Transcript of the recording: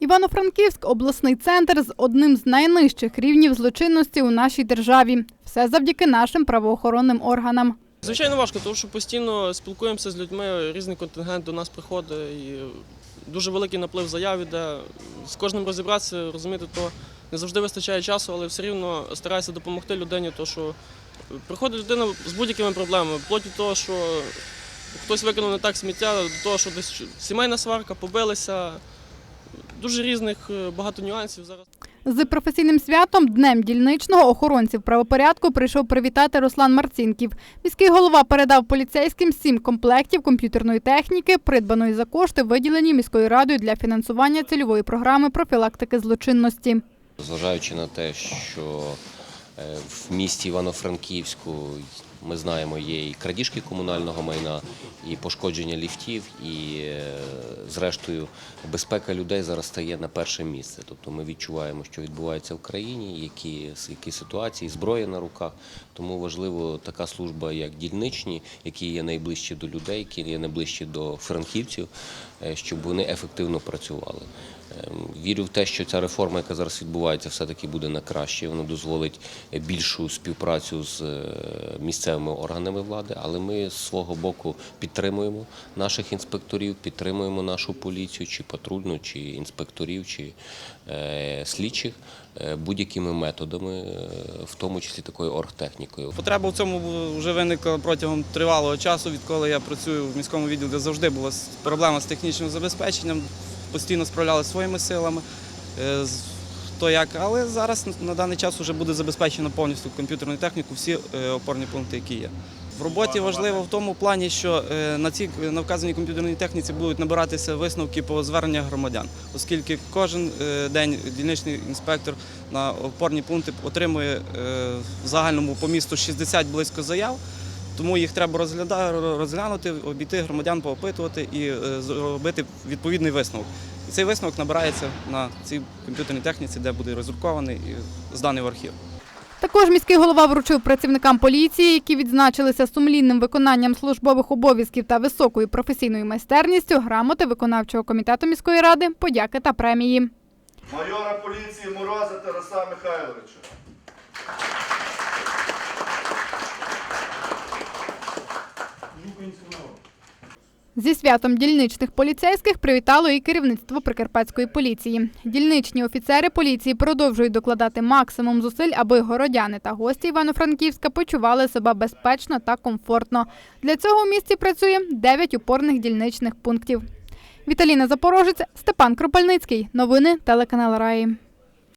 Івано-Франківськ обласний центр з одним з найнижчих рівнів злочинності у нашій державі. Все завдяки нашим правоохоронним органам. Звичайно важко, тому що постійно спілкуємося з людьми, різний контингент до нас приходить і дуже великий наплив заяв іде. З кожним розібратися, розуміти, то не завжди вистачає часу, але все рівно стараюся допомогти людині, то що приходить людина з будь-якими проблемами, вплоть того, що хтось виконав не так сміття, до того, що десь сімейна сварка, побилися. Дуже різних е, багато нюансів зараз. З професійним святом Днем дільничного охоронців правопорядку прийшов привітати Руслан Марцінків. Міський голова передав поліцейським сім комплектів комп'ютерної техніки, придбаної за кошти, виділені міською радою для фінансування цільової програми профілактики злочинності. Зважаючи на те, що в місті Івано-Франківську ми знаємо, є і крадіжки комунального майна, і пошкодження ліфтів, і е, зрештою безпека людей зараз стає на перше місце. Тобто ми відчуваємо, що відбувається в країні, які, які ситуації, зброя на руках. Тому важливо така служба, як дільничні, які є найближчі до людей, які є найближчі до франківців, е, щоб вони ефективно працювали. Ем, Вірю в те, що ця реформа, яка зараз відбувається, все-таки буде на краще. Вона дозволить більшу співпрацю з е, місцевими органами влади, але ми з свого боку підтримуємо наших інспекторів, підтримуємо нашу поліцію, чи патрульну, чи інспекторів, чи е, слідчих е, будь-якими методами, в тому числі такою оргтехнікою. Потреба в цьому вже виникла протягом тривалого часу, відколи я працюю в міському відділі, де завжди була проблема з технічним забезпеченням, постійно справлялися своїми силами. е, Хто як, але зараз на даний час вже буде забезпечено повністю комп'ютерну техніку, всі е, опорні пункти, які є. В роботі важливо в тому плані, що е, на цій на вказаній комп'ютерній техніці будуть набиратися висновки по зверненнях громадян, оскільки кожен день дільничний інспектор на опорні пункти отримує в загальному по місту 60 близько заяв. Тому їх треба розглянути, обійти громадян, поопитувати і е, зробити відповідний висновок. І цей висновок набирається на цій комп'ютерній техніці, де буде роздрукований і зданий в архів. Також міський голова вручив працівникам поліції, які відзначилися сумлінним виконанням службових обов'язків та високою професійною майстерністю, грамоти виконавчого комітету міської ради, подяки та премії. майора поліції Мороза Тараса Михайловича. Зі святом дільничних поліцейських привітало і керівництво Прикарпатської поліції. Дільничні офіцери поліції продовжують докладати максимум зусиль, аби городяни та гості Івано-Франківська почували себе безпечно та комфортно. Для цього у місті працює 9 опорних дільничних пунктів. Віталіна Запорожець, Степан Кропальницький. Новини телеканал Раї.